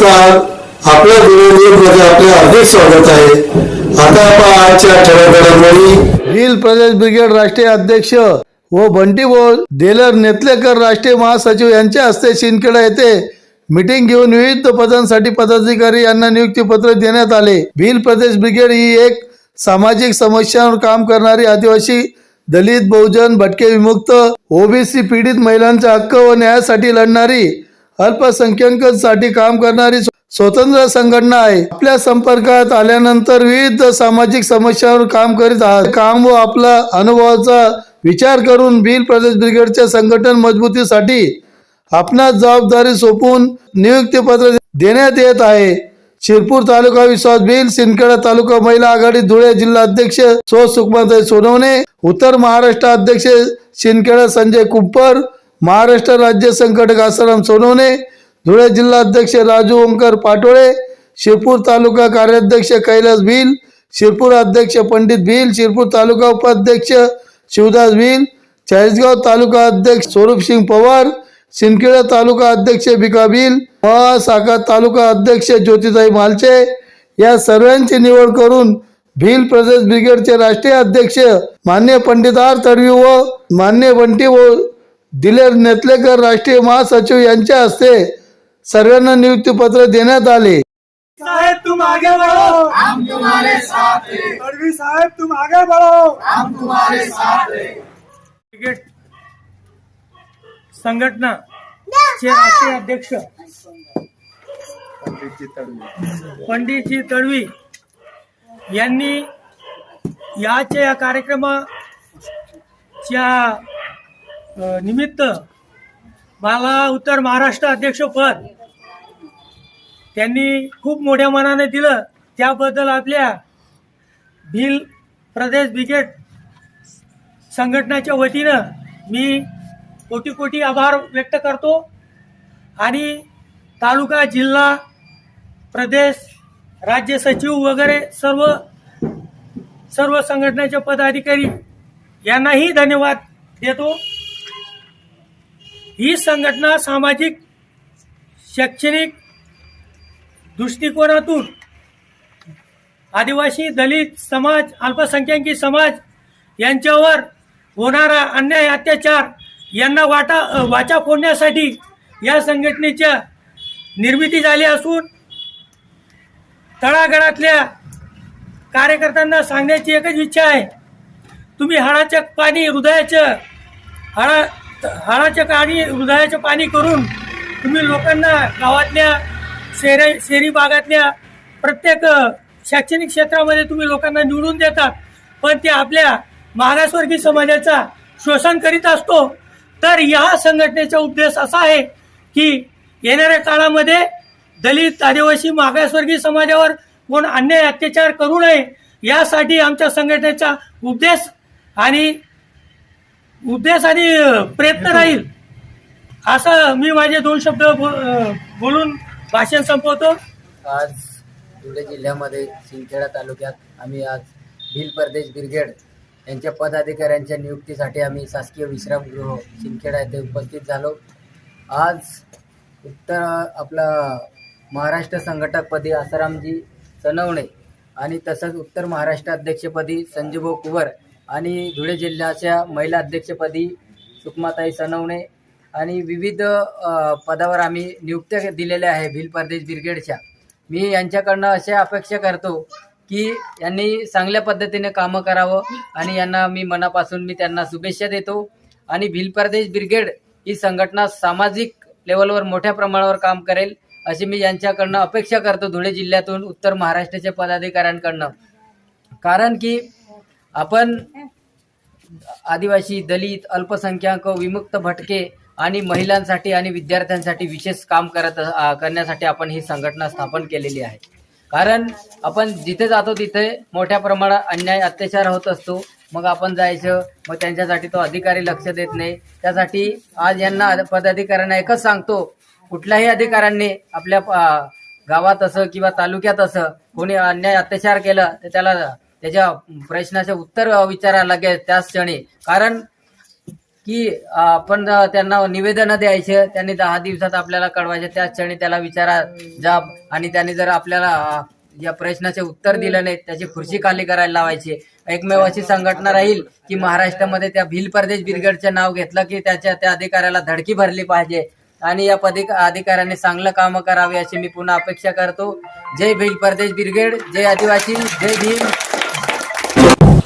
नमस्कार. आपल्या मध्ये आपले हार्दिक स्वागत आहे. आता आपण आजच्या ठळक घडामोडी प्रदेश ब्रिगेड राष्ट्रीय अध्यक्ष व बंटी बोल देलर नेतलेकर राष्ट्रीय महासचिव यांच्या हस्ते शिंदखेडा येथे मीटिंग घेऊन विविध पदांसाठी पदाधिकारी यांना नियुक्तीपत्र देण्यात आले. भील प्रदेश ब्रिगेड ही एक सामाजिक समस्यांवर काम करणारी आदिवासी दलित बहुजन भटके विमुक्त ओबीसी पीडित महिलांचा हक्क व न्यायासाठी लढणारी अल्पसंख्याकांसाठी काम करणारी स्वतंत्र संघटना आहे. आपल्या संपर्कात आल्यानंतर विविध सामाजिक समस्यांवर काम करीत आहात. काम व आपला अनुभवाचा विचार करून बिल प्रदेश ब्रिगेडच्या संघटन मजबूतीसाठी आपणास जबाबदारी सोपून नियुक्तीपत्र देण्यात येत आहे. शिरपूर तालुका विश्वास बिल सिंदखेडा तालुका महिला आघाडी धुळे जिल्हा अध्यक्ष सो सुकमाताई सोनवणे उत्तर महाराष्ट्र अध्यक्ष सिंदखेडा संजय कुप्पर महाराष्ट्र राज्य संघटक आसाराम सोनवणे धुळे जिल्हा अध्यक्ष राजू ओंकर पाटोळे शिरपूर तालुका कार्याध्यक्ष कैलास भील शिरपूर अध्यक्ष पंडित भील शिरपूर तालुका उपाध्यक्ष शिवदास भील चाळीसगाव तालुका अध्यक्ष स्वरूप सिंग पवार सिंदखेडा तालुका अध्यक्ष भिका भील महासाखा तालुका अध्यक्ष ज्योतिताई मालचे. या सर्वांची निवड करून भील प्रदेश ब्रिगेडचे राष्ट्रीय अध्यक्ष मान्य पंडित आर तडवी व मान्य बंटी व दिलेर नेतलेकर राष्ट्रीय महासचिव यांच्या हस्ते सर्वांना नियुक्तीपत्र देण्यात आले. साहेब तुम आगे बढ़ो हम तुम्हारे साथ हैं. तड़वी साहेब तुम आगे बढ़ो हम तुम्हारे साथ हैं. क्रिकेट संघटना चे राष्ट्रीय अध्यक्ष. पंडितजी तडवी यांनी याच्या या कार्यक्रमाच्या निमित्त मला उत्तर महाराष्ट्र अध्यक्षपद त्यांनी खूप मोठ्या मनाने दिलं. त्याबद्दल आपल्या भिल प्रदेश ब्रिगेड संघटनाच्या वतीनं मी कोटी कोटी आभार व्यक्त करतो. आणि तालुका जिल्हा प्रदेश राज्य सचिव वगैरे सर्व सर्व संघटनेचे पदाधिकारी यांनाही धन्यवाद देतो. ही संघटना सामाजिक शैक्षणिक दृष्टिकोनातून आदिवासी दलित समाज अल्पसंख्याकी समाज यांच्यावर होणारा अन्याय अत्याचार यांना वाटा वाचा फोडण्यासाठी या संघटनेच्या निर्मिती झाली असून तळागाळातल्या कार्यकर्त्यांना सांगण्याची एकच इच्छा आहे तुम्ही हाडाचं पाणी हृदयाचं हाडा हाडाचं पाणी हृदयाचं पाणी करून तुम्ही लोकांना गावातल्या शेरे शेरी भागातल्या प्रत्येक शैक्षणिक क्षेत्रामध्ये तुम्ही लोकांना निवडून देतात. पण ते आपल्या मागासवर्गीय समाजाचा शोषण करीत असतो. तर या संघटनेचा उद्देश असा आहे की येणाऱ्या काळामध्ये दलित आदिवासी मागासवर्गीय समाजावर कोण अन्याय अत्याचार करू नये यासाठी आमच्या संघटनेचा उद्देश आणि उद्देश आणि प्रयत्न राहील. असं मी माझे दोन शब्द बोलून भाषण संपवतो. आज धुळे जिल्ह्यामध्ये सिंदखेडा तालुक्यात आम्ही आज भिल प्रदेश ब्रिगेड यांच्या पदाधिकाऱ्यांच्या नियुक्तीसाठी आम्ही शासकीय विश्रामगृह सिंदखेडा येथे उपस्थित झालो. आज उत्तर आपला महाराष्ट्र संघटकपदी आसारामजी सनवणे आणि तसंच उत्तर महाराष्ट्र अध्यक्षपदी संजीभाऊ कुवर आणि धुळे जिल्ह्याच्या महिला अध्यक्षपदी सुकमाताई सनवणे आणि विविध पदावर आम्ही नियुक्त्या दिलेल्या आहे भिल परदेश ब्रिगेडच्या. मी यांच्याकडनं अशा अपेक्षा करतो की यांनी चांगल्या पद्धतीने कामं करावं आणि यांना मी मनापासून मी त्यांना शुभेच्छा देतो. आणि भिल परदेश ब्रिगेड ही संघटना सामाजिक लेवलवर मोठ्या प्रमाणावर काम करेल अशी मी यांच्याकडनं अपेक्षा करतो धुळे जिल्ह्यातून उत्तर महाराष्ट्राच्या पदाधिकाऱ्यांकडनं. कारण की आपण आदिवासी दलित अल्पसंख्याक विमुक्त भटके आणि महिलांसाठी आणि विद्यार्थ्यांसाठी विशेष काम करत करण्यासाठी आपण ही संघटना स्थापन केलेली आहे. कारण आपण जिथे जातो तिथे मोठ्या प्रमाणात अन्याय अत्याचार होत असतो. मग आपण जायचं मग त्यांच्यासाठी तो अधिकारी लक्ष देत नाही. त्यासाठी आज यांना पदाधिकाऱ्यांना एकच सांगतो कुठल्याही अधिकाऱ्यांनी आपल्या गावात असं किंवा तालुक्यात असं कोणी अन्याय अत्याचार केलं तर त्याला त्याच्या प्रश्नाचे उत्तर विचारा लागेल त्याच क्षणी. कारण की आपण त्यांना निवेदनं द्यायचे त्यांनी दहा दिवसात आपल्याला कळवायचे त्याच क्षणी त्याला विचारा जाब आणि त्यांनी जर आपल्याला या प्रश्नाचे उत्तर दिलं नाही त्याची खुर्ची खाली करायला लावायची. एकमेव अशी संघटना राहील की महाराष्ट्रामध्ये त्या भिल परदेश ब्रिगेडचं नाव घेतलं की त्याच्या त्या अधिकाऱ्याला धडकी भरली पाहिजे. आणि या पदिक अधिकाऱ्याने चांगलं कामं करावी अशी मी पुन्हा अपेक्षा करतो. जय भिल परदेश ब्रिगेड जय आदिवासी जय भीम.